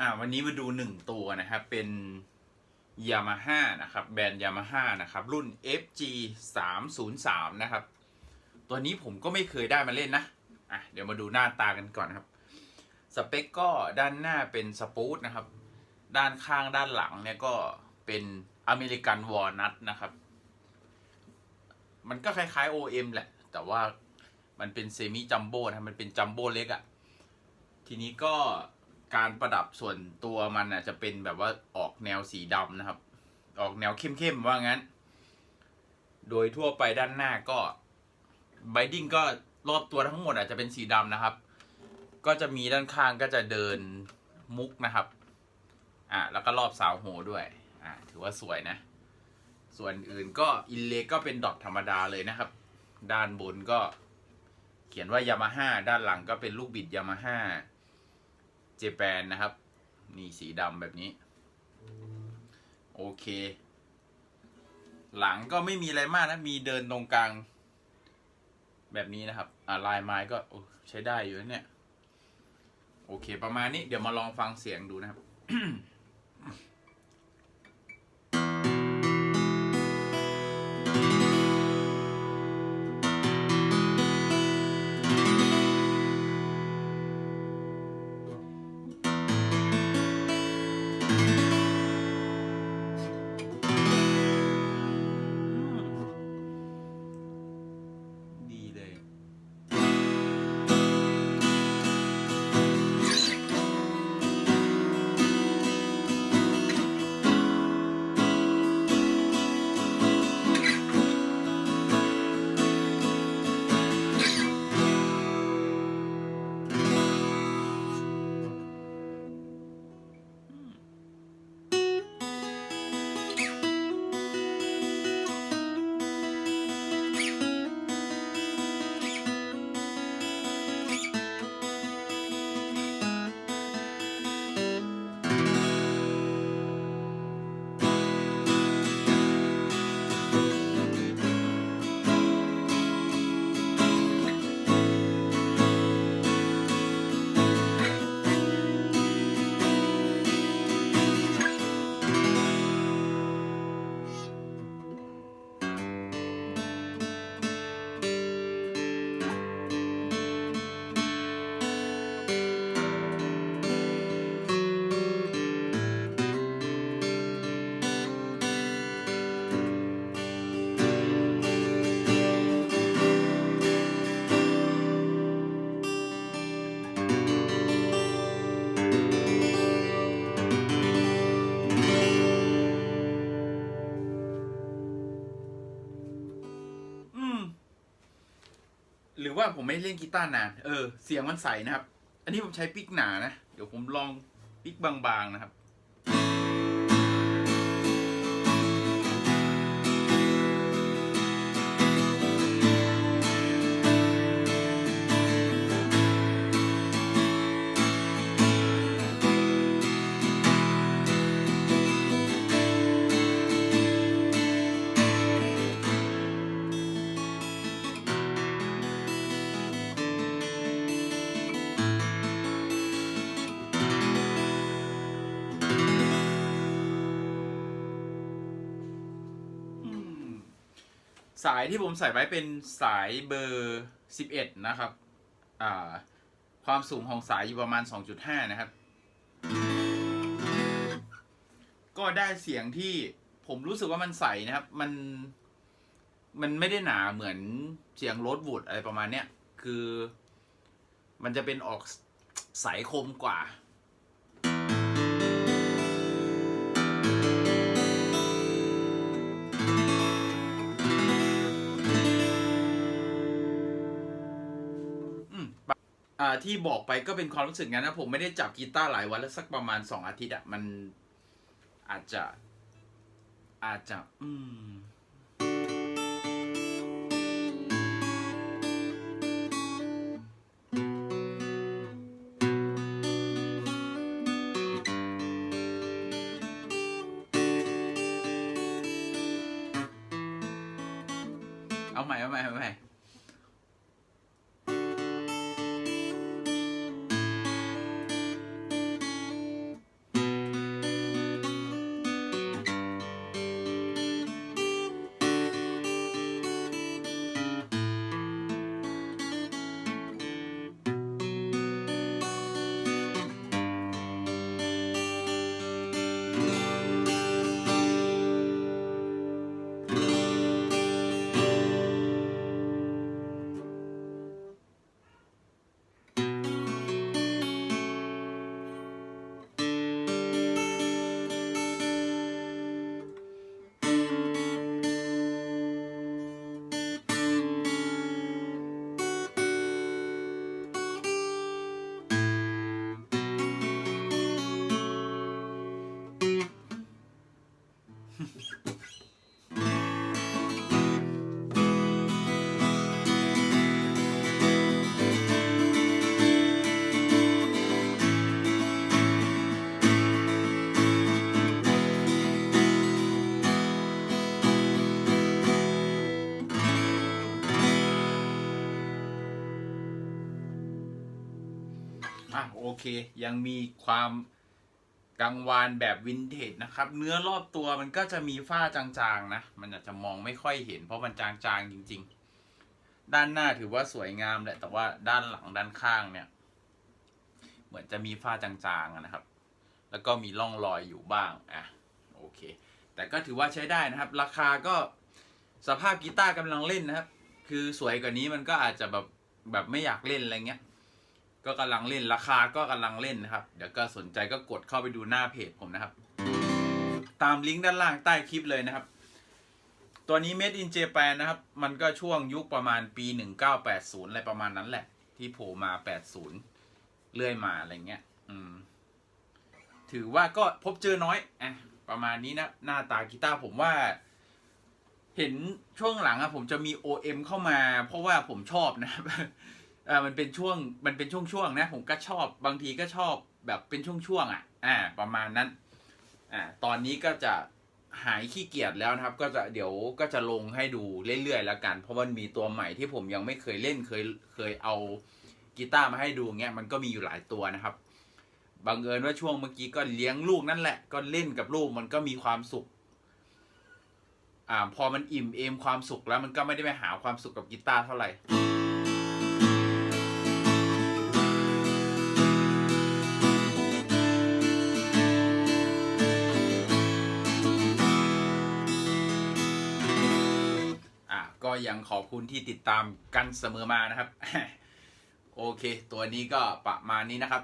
อ่าวันนี้มาดูหนึ่งตัวนะครับ เป็นยามาฮ่านะครับ แบรนด์ยามาฮ่านะครับ รุ่น FG 3 0 3นะครับ ตัวนี้ผมก็ไม่เคยได้มาเล่นนะ อะ เดี๋ยวมาดูหน้าตากันก่อนครับ สเปคก็ด้านหน้าเป็นสปูตนะครับ ด้านข้างด้านหลังเนี่ยก็เป็นอเมริกันวอลนัทนะครับ มันก็คล้ายๆ OM แหละ แต่ว่ามันเป็นเซมิจัมโบ้นะมันเป็นจัมโบ้เล็กอะ่ะทีนี้ก็ การประดับส่วนตัวมันอะจะเป็นแบบว่าออกแนวสีดำนะครับ ออกแนวเข้มๆว่างั้น โดยทั่วไปด้านหน้าก็ไบดิ้งก็รอบตัวทั้งหมดอาจจะเป็นสีดำนะครับ ก็จะมีด้านข้างก็จะเดินมุกนะครับ อะแล้วก็รอบสาวโหด้วย อะถือว่าสวยนะ ส่วนอื่นก็อินเลก็เป็นดอทธรรมดาเลยนะครับ ด้านบนก็ เขียนว่ายามาฮ่าด้านหลังก็เป็นลูกบิดยามาฮ่า เจแปนนะครับ นี่สีดำแบบนี้ โอเค หลังก็ไม่มีอะไรมากนะ มีเดินตรงกลาง แบบนี้นะครับ อ่าลายไม้ก็ใช้ได้อยู่นะเนี่ย โอเค ประมาณนี้ เดี๋ยวมาลองฟังเสียงดูนะครับ ว่าผมไม่เล่นกีตาร์นาน เออ เสียงมันใสนะครับ อันนี้ผมใช้ปิกหนานะ เดี๋ยวผมลองปิกบางๆนะครับ สายที่ผมใส่ไว้เป็นสายเบอร์ 11 นะครับ อ่า ความสูงของสายอยู่ประมาณ 2.5 นะครับ ก็ได้เสียงที่ผมรู้สึกว่ามันใสนะครับ มัน มันไม่ได้หนาเหมือนเสียงโรดวูดอะไรประมาณเนี้ย คือ มันจะเป็นออกใสคมกว่า ที่บอกไปก็เป็นความรู้สึกงั้นนะผมไม่ได้จับกีตาร์หลายวันแล้วสักประมาณสองอาทิตย์อะมันอาจจะ อาจจะ อืมเอาใหม่เอาใหม่เอาใหม่ โอเค ยังมีความกังวานแบบวินเทจนะครับ เนื้อรอบตัวมันก็จะมีฝ้าจางๆนะ มันอาจจะมองไม่ค่อยเห็นเพราะมันจางๆจริง ๆ ด้านหน้าถือว่าสวยงามแหละแต่ว่าด้านหลังด้านข้างเนี่ย เหมือนจะมีฝ้าจางๆนะครับ แล้วก็มีร่องรอยอยู่บ้างอะโอเค แต่ก็ถือว่าใช้ได้นะครับ ราคาก็สภาพกีตาร์กำลังเล่นนะครับ คือสวยกว่านี้มันก็อาจจะแบบแบบไม่อยากเล่นอะไรเงี้ย ก็กำลังเล่นราคาก็กำลังเล่นนะครับ เดี๋ยวก็สนใจก็กดเข้าไปดูหน้าเพจผมนะครับ ตามลิงก์ด้านล่างใต้คลิปเลยนะครับ ตัวนี้ Made in Japan นะครับ มันก็ช่วงยุคประมาณปี 1980 อะไรประมาณนั้นแหละ ที่โผล่มา 80 เรื่อยมาอะไรเงี้ย อืม ถือว่าก็พบเจอน้อยอะประมาณนี้นะหน้าตากีตาร์ผมว่า เห็นช่วงหลังอะผมจะมี OM เข้ามา เพราะว่าผมชอบนะครับ อ่ามันเป็นช่วงมันเป็นช่วงๆนะ ผมก็ชอบบางทีก็ชอบแบบเป็นช่วงๆอะ อ่า ประมาณนั้น อ่า ตอนนี้ก็จะหายขี้เกียจแล้วนะครับ ก็จะเดี๋ยวก็จะลงให้ดูเรื่อยๆแล้วกัน เพราะมันมีตัวใหม่ที่ผมยังไม่เคยเล่นเคยเคยเอากีตาร์มาให้ดูเงี้ยมันก็มีอยู่หลายตัวนะครับบังเอิญว่าช่วงเมื่อกี้ก็เลี้ยงลูกนั่นแหละ ก็เล่นกับลูกมันก็มีความสุข อ่า พอมันอิ่มเอมความสุขแล้วมันก็ไม่ได้ไปหาความสุขกับกีตาร์เท่าไหร่ ก็ยังขอบคุณที่ติดตามกันเสมอมานะครับ โอเค ตัวนี้ก็ประมาณนี้นะครับ